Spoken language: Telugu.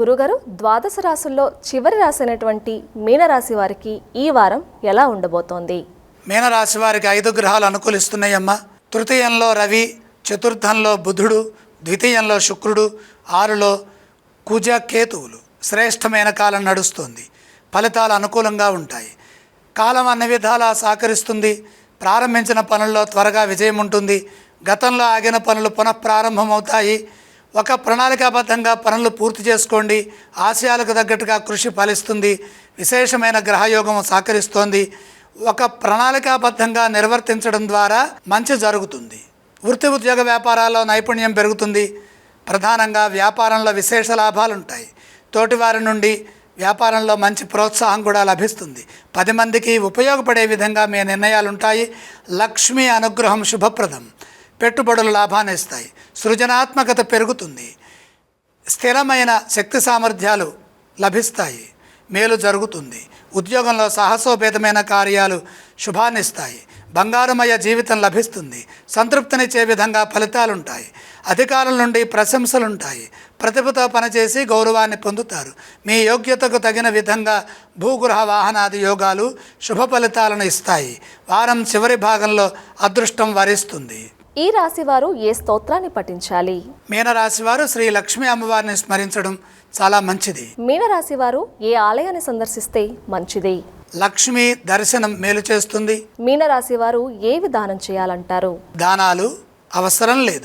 గురుగారు ద్వాదశ రాసుల్లో చివరి రాశి అయినటువంటి మీనరాశి వారికి ఈ వారం ఎలా ఉండబోతోంది? మీనరాశి వారికి ఐదు గ్రహాలు అనుకూలిస్తున్నాయమ్మా. తృతీయంలో రవి చతుర్థంలో బుధుడు ద్వితీయంలో శుక్రుడు ఆరులో కుజ కేతువులు. శ్రేష్టమైన కాలం నడుస్తుంది. ఫలితాలు అనుకూలంగా ఉంటాయి. కాలం అన్ని విధాలా సహకరిస్తుంది. ప్రారంభించిన పనుల్లో త్వరగా విజయం ఉంటుంది. గతంలో ఆగిన పనులు పునఃప్రారంభమవుతాయి. ఒక ప్రణాళికాబద్ధంగా పనులు పూర్తి చేసుకోండి. ఆశయాలకు తగ్గట్టుగా కృషి ఫలిస్తుంది. విశేషమైన గ్రహయోగం సహకరిస్తోంది. ఒక ప్రణాళికాబద్ధంగా నిర్వర్తించడం ద్వారా మంచి జరుగుతుంది. వృత్తి ఉద్యోగ వ్యాపారాల్లో నైపుణ్యం పెరుగుతుంది. ప్రధానంగా వ్యాపారంలో విశేష లాభాలు ఉంటాయి తోటివారి నుండి వ్యాపారంలో మంచి ప్రోత్సాహం కూడా లభిస్తుంది. పది మందికి ఉపయోగపడే విధంగా మీ నిర్ణయాలు ఉంటాయి లక్ష్మీ అనుగ్రహం శుభప్రదం. పెట్టుబడులు లాభాన్ని ఇస్తాయి. సృజనాత్మకత పెరుగుతుంది. స్థిరమైన శక్తి సామర్థ్యాలు లభిస్తాయి. మేలు జరుగుతుంది. ఉద్యోగంలో సాహసోపేతమైన కార్యాలు శుభాన్నిస్తాయి బంగారమయ జీవితం లభిస్తుంది. సంతృప్తినిచ్చే విధంగా ఫలితాలుంటాయి. అధికారుల నుండి ప్రశంసలుంటాయి. ప్రతిభతో పనిచేసి గౌరవాన్ని పొందుతారు. మీ యోగ్యతకు తగిన విధంగా భూగృహ వాహనాది యోగాలు శుభ ఫలితాలను ఇస్తాయి. వారం చివరి భాగంలో అదృష్టం వరిస్తుంది. ఈ రాశి వారు ఏ స్తోత్రాన్ని పఠించాలి? మీనరాశి వారు శ్రీ లక్ష్మీ అమ్మవారిని స్మరించడం చాలా మంచిది. మీనరాశి వారు ఏ ఆలయాన్ని సందర్శిస్తే మంచిది? లక్ష్మి దర్శనం మేలు చేస్తుంది. మీనరాశి వారు ఏ విధానం చేయాలంటారు? దానాలు అవసరం లేదు.